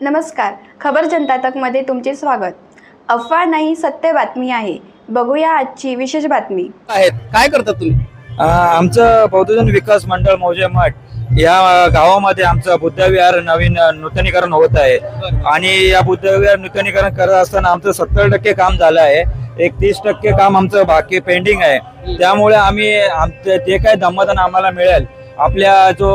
नमस्कार. खबर जनता तकमध्ये तुमचे स्वागत. अफवा नाही सत्य बातमी आहे. बघूया आजची विशेष बातमी. आहेत. काय करतात तुम्ही? अ, आमचं बौद्धजन विकास मंडळ मौजे मठ या गावामध्ये आमचं बुद्धविहार नवीन अ, नूतनीकरण होत आहे. आणि या बुद्धविहार नूतनीकरण करत असताना आमचं सत्तर टक्के काम झालं आहे. एक तीस टक्के काम आमचं बाकी पेंडिंग आहे. त्यामुळे आम्ही आमचं जे काय धम्मदान आम्हाला मिळेल आपल्या जो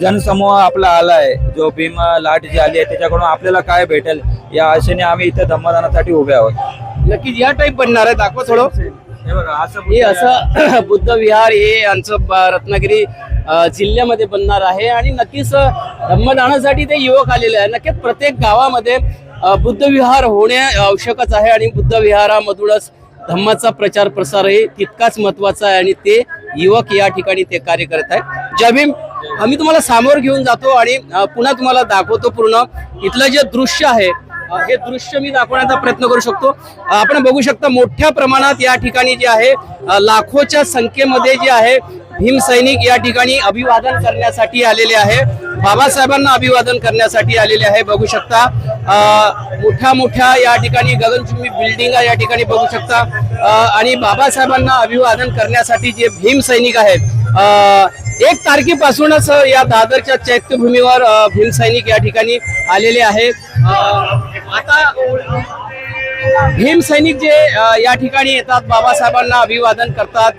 जनसमूह आपला आलाय जो भीम लाट जी आली आहे त्याच्याकडून आपल्याला काय भेटेल या आशेने आम्ही इथे धम्मदानासाठी उभे आहोत. नक्कीच या टाईप बनणार आहे. दाखवा थोडं. हे बघा असं हे असं बुद्ध विहार हे आमचं रत्नागिरी जिल्ह्यामध्ये बनणार आहे. आणि नक्कीच धम्मदानासाठी ते युवक आलेले आहे नक्कीच प्रत्येक गावामध्ये बुद्ध विहार होणे आवश्यकच आहे. आणि बुद्ध विहारामधूनच धम्माचा प्रचार प्रसारही तितकाच महत्त्वाचा आहे आणि ते युवक या ठिकाणी ते कार्य करत आहेत. जय भीम आम्ही तुम्हाला सामोर घेऊन जातो आणि पुन्हा तुम्हाला दाखवतो पूर्ण. इथलं जे दृश्य आहे हे दृश्य मी दाखवण्याचा प्रयत्न करू शकतो. आपण बघू शकता मोठ्या प्रमाणात या ठिकाणी जे आहे लाखोच्या संख्येमध्ये जे आहे भीम सैनिक या ठिकाणी अभिवादन करण्यासाठी आलेले आहे. बाबासाहेबांना अभिवादन करण्यासाठी आलेले आहे. बघू शकता मोठ्या मोठ्या या ठिकाणी गगनचुंबी बिल्डिंगा या ठिकाणी बघू शकता. आणि बाबासाहेबांना अभिवादन करण्यासाठी जे भीम सैनिक आहेत एक तारखेपासूनच या दादरच्या चैत्यभूमीवर भीम सैनिक या ठिकाणी आलेले आहेत. आता भीम सैनिक जे या ठिकाणी येतात बाबासाहेबांना अभिवादन करतात.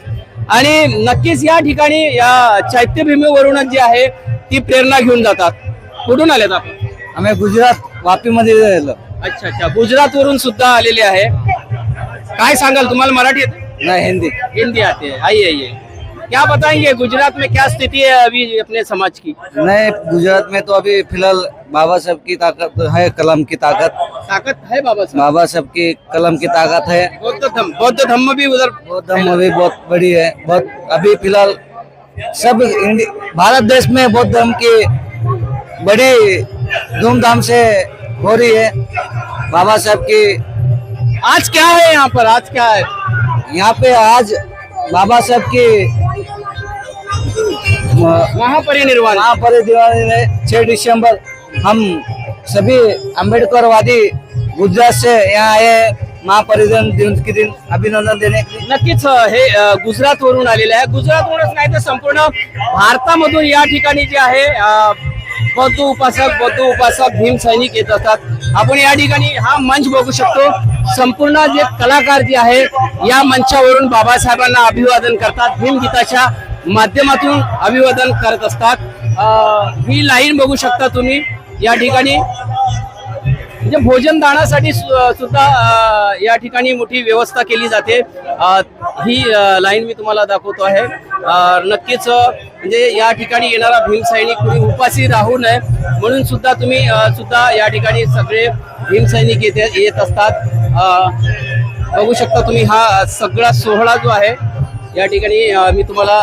आणि नक्कीच या ठिकाणी या चैत्यभूमीवरूनच जे आहे ती प्रेरणा घेऊन जातात. कुठून आलेत आपण? आम्ही गुजरात. वापीमध्ये राहिलो अच्छा अच्छा. गुजरात वरून सुद्धा आलेले आहे. काय सांगाल तुम्हाला मराठी येते? नाही हिंदी. हिंदी आते है आइए आइए क्या बताएँगे गुजरात में क्या स्थिति है अभी अपने समाज की? नहीं गुजरात में तो अभी फ़िलहाल बाबा साहब की ताकत है कलम की ताकत. ताकत है बाबा साहब? बाबा साहब की कलम की ताकत है. बौद्ध धम्म बौद्ध धम्म भी उधर बौद्ध धर्म भी बहुत बड़ी है बहुत अभी फ़िलहाल सब इंडि- भारत देश में बौद्ध धर्म की बड़ी धूमधाम से हो रही है। बाबा साहब की आज क्या है यहाँ पर? आज क्या है? यहाँ पे आज बाबा साहब की महापरिनिर्वाण। महापरिनिर्वाण में छह दिसंबर। हम सभी अम्बेडकरवादी गुजरात से यहाँ आए महापरिनिर्वाण दिन के दिन अभिनंदन लिए। नक्कीच हे अ, गुजरात वरून आलेले आहे. गुजरातवरूनच नाही तर संपूर्ण भारतामधून या ठिकाणी जे आहे बौद्ध उपासक बौद्ध उपासक भीम सैनिक येत असतात. आपण या ठिकाणी हा मंच बघू शकतो. संपूर्ण जे कलाकार जे आहे या मंचावरून बाबासाहेबांना अभिवादन करतात. भीम गीताच्या माध्यमातून अभिवादन करत असतात. ही लाईन बघू शकता तुम्ही. या ठिकाणी म्हणजे भोजन दानासाठी सु- सुद्धा या ठिकाणी मोठी व्यवस्था केली जाते. ही लाईन मी तुम्हाला दाखवतो आहे. नक्कीच म्हणजे या ठिकाणी येणारा भीमसैनिक कुणी उपाशी राहू नये म्हणून सुद्धा तुम्ही सुद्धा या ठिकाणी सगळे भीमसैनिक येथे येते येत असतात बघू शकता तुम्ही हा सगळा सोहळा जो आहे या ठिकाणी मी तुम्हाला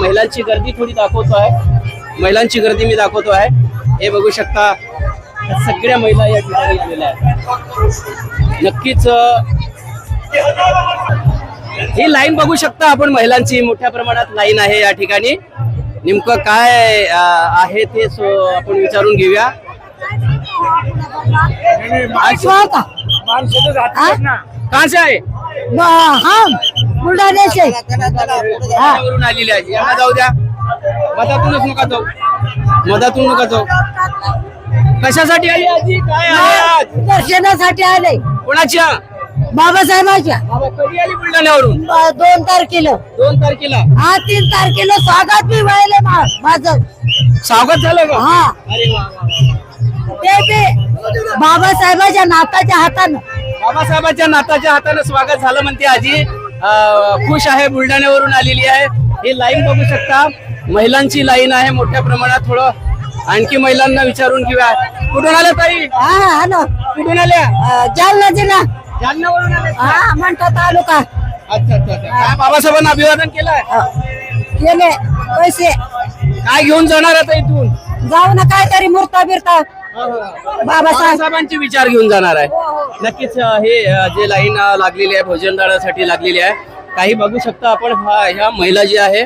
महिलांची गर्दी थोडी दाखवतो आहे. महिलांची गर्दी मी दाखवतो आहे. हे बघू शकता सगळ्या महिला या ठिकाणी आलेल्या आहेत. नक्कीच ही लाईन बघू शकता आपण महिलांची. मोठ्या प्रमाणात लाईन आहे या ठिकाणी. नेमकं काय आहे ते आपण विचारून घेऊया. कहा से आहे से वरून आलेली आहे. यांना जाऊ द्या. मधातूनच नका जाऊ. मधातून नका जाऊ. कशासाठी आली आजी? काय दर्शनासाठी आले. कोणाच्या? बाबासाहेबांच्या. बाबा कधी आली बुलढाण्यावरून? ब- दोन तारखेला. दोन तारखेला? हा तीन तारखेला स्वागत बी व्हायले मा- माझं. स्वागत झालं का? हा. अरे वा वा. ते बी बाबासाहेबाच्या नाताच्या हातानं. बाबासाहेबांच्या नाताच्या हाताने स्वागत झालं म्हणते आजी. अं, खुश आहे बुलढाण्यावरून आलेली आहे. ही लाईन बघू शकता. महिलांची लाईन आहे मोठ्या प्रमाणात थोडं. आणखी महिलांना विचारून घेऊया. कुठून आल्या ताई? हा हा ना कुठून आल्या? अं, जालना जिल्हा. हा म्हणता तालुका. अच्छा अच्छा अच्छा. काय बाबासाहेबांना अभिवादन केलंय? केले पैसे. काय घेऊन जाणार आता इथून? जाऊ ना काहीतरी मूर्ता बिरता. बाबासाहेब. बाबासाहेबांचे विचार घेऊन जाणार आहे. नक्कीच अं, हे अं, जे लाईन अं, लागलेली आहे भोजन दाण्यासाठी लागलेली आहे काही बघू शकता आपण हा ह्या महिला जी आहे.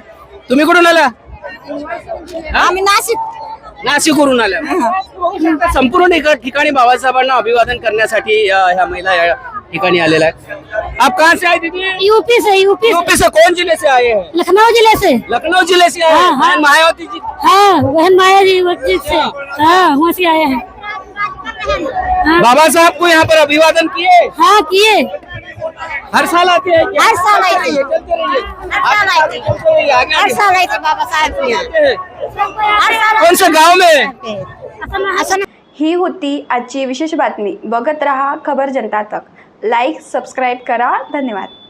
तुम्ही कुठून आल्या? हा? आम्ही नाशिक. नाशिकवरून आल्या. संपूर्ण ठिका- ठिकाणी बाबासाहेबांना अभिवादन करण्यासाठी अ, ह्या महिला या ठिकाणी आलेल्या आहेत आप कहाँ से आए दीदी? यूपी से यूपी यूपी से कौन ज़िले से आए हैं? लखनऊ ज़िले से। लखनऊ ज़िले से आए हैं? हाँ, हाँ। बहन मायावती जी। हाँ बहन माया जी वकील से। हाँ वहाँ से आए हैं। हाँ। बाबा साहब को यहाँ पर अभिवादन किए? हाँ किए। हर साल आते हैं क्या? हर साल आते हैं। चलते रहिए। हर साल आते हैं। चलते रहिए, आगे हर आगे। साल आए थे बाबा साहेब के यहाँ। हर साल कौन से गाँव में ही होती आजची विशेष बातमी. बघत रहा खबर जनता तक. लाईक सबस्क्राईब करा. धन्यवाद.